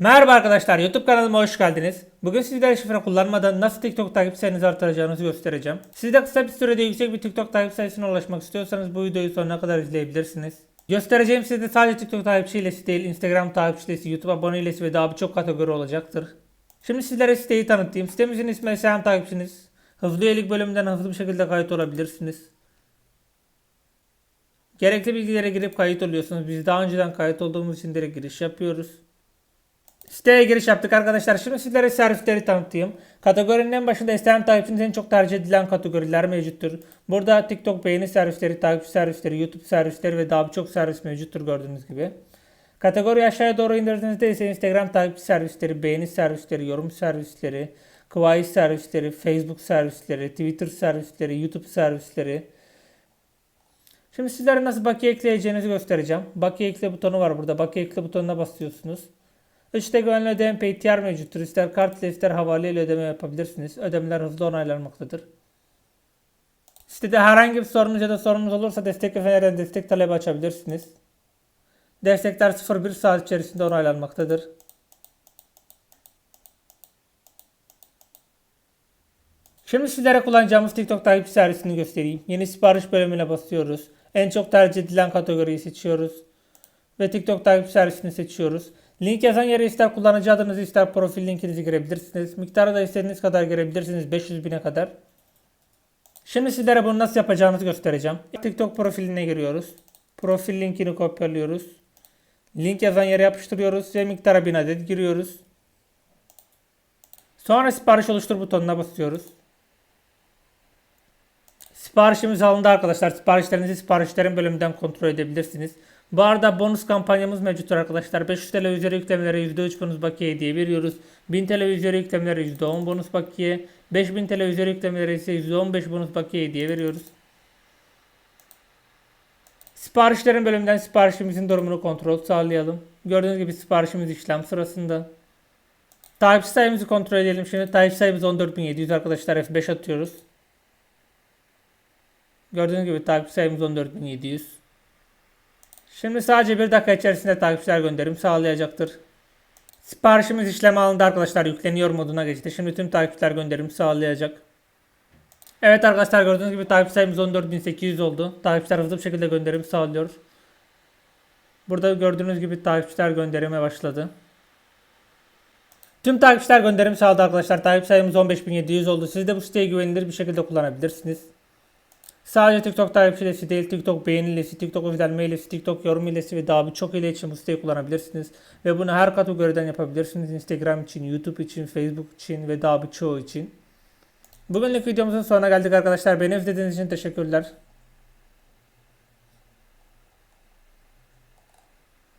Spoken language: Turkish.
Merhaba arkadaşlar YouTube kanalıma hoş geldiniz. Bugün sizlere şifre kullanmadan nasıl TikTok takip sayınızı artıracağınızı göstereceğim. Siz de kısa bir sürede yüksek bir TikTok takip sayısına ulaşmak istiyorsanız bu videoyu sonuna kadar izleyebilirsiniz. Göstereceğim size sadece TikTok takipçi hilesi değil, Instagram takipçi hilesi, YouTube abone hilesi ve daha birçok kategori olacaktır. Şimdi sizlere siteyi tanıtayım. Sitemizin ismi Esen Takipçiniz. Hızlı üyelik bölümünden hızlı bir şekilde kayıt olabilirsiniz. Gerekli bilgilere girip kayıt oluyorsunuz. Biz daha önceden kayıt olduğumuz için direkt giriş yapıyoruz. Siteye giriş yaptık arkadaşlar. Şimdi sizlere servisleri tanıtayım. Kategorinin en başında Instagram takipçiniz en çok tercih edilen kategoriler mevcuttur. Burada TikTok beğeni servisleri, takipçi servisleri, YouTube servisleri ve daha birçok servis mevcuttur gördüğünüz gibi. Kategori aşağıya doğru indirdiğinizde ise Instagram takipçi servisleri, beğeni servisleri, yorum servisleri, Kawaii servisleri, Facebook servisleri, Twitter servisleri, YouTube servisleri, Şimdi sizlere nasıl bakiye ekleyeceğinizi göstereceğim. Bakiye ekle butonu var burada. Bakiye ekle butonuna basıyorsunuz. Üstte güvenli ödeme PTR mevcuttur. İster kart ile ister havale ile ödeme yapabilirsiniz. Ödemeler hızlı onaylanmaktadır. Sitede herhangi bir sorunuz ya da sorunuz olursa destek ve destek talebi açabilirsiniz. Destekler 0-1 saat içerisinde onaylanmaktadır. Şimdi sizlere kullanacağımız TikTok takipçi servisini göstereyim. Yeni sipariş bölümüne basıyoruz. En çok tercih edilen kategoriyi seçiyoruz. Ve TikTok takipçi servisini seçiyoruz. Link yazan yere ister kullanıcı adınızı ister profil linkinizi girebilirsiniz. Miktarı da istediğiniz kadar girebilirsiniz. 500 bine kadar. Şimdi sizlere bunu nasıl yapacağınızı göstereceğim. TikTok profiline giriyoruz. Profil linkini kopyalıyoruz. Link yazan yere yapıştırıyoruz ve miktara 1000 adet giriyoruz. Sonra sipariş oluştur butonuna basıyoruz. Siparişimiz alındı arkadaşlar. Siparişlerinizi siparişlerin bölümünden kontrol edebilirsiniz. Bu arada bonus kampanyamız mevcuttur arkadaşlar. 500 TL üzeri yüklemelere %3 bonus bakiye hediye veriyoruz. 1000 TL üzeri yüklemelere %10 bonus bakiye. 5000 TL üzeri yüklemelere ise %15 bonus bakiye hediye veriyoruz. Siparişlerin bölümünden siparişimizin durumunu kontrol sağlayalım. Gördüğünüz gibi siparişimiz işlem sırasında. Takipçi sayımızı kontrol edelim. Şimdi takipçi sayımız 14.700 arkadaşlar F5 atıyoruz. Gördüğünüz gibi takipçi sayımız 14.700. Şimdi sadece bir dakika içerisinde takipçiler gönderim sağlayacaktır. Siparişimiz işleme alındı arkadaşlar. Yükleniyor moduna geçti. Şimdi tüm takipçiler gönderim sağlayacak. Evet arkadaşlar gördüğünüz gibi takipçi sayımız 14.800 oldu. Takipçiler hızlı bir şekilde gönderim sağlıyor. Burada gördüğünüz gibi takipçiler gönderime başladı. Tüm takipçiler gönderim sağladı arkadaşlar. Takip sayımız 15.700 oldu. Siz de bu siteyi güvenilir bir şekilde kullanabilirsiniz. Sadece TikTok takipçi hilesi değil, TikTok beğeni hilesi, TikTok özelme hilesi, TikTok yorum hilesi ve daha birçok hile için bu siteyi kullanabilirsiniz. Ve bunu her kategoriden yapabilirsiniz. Instagram için, YouTube için, Facebook için ve daha birçoğu için. Bugünlük videomuzun sonuna geldik arkadaşlar. Beni izlediğiniz için teşekkürler.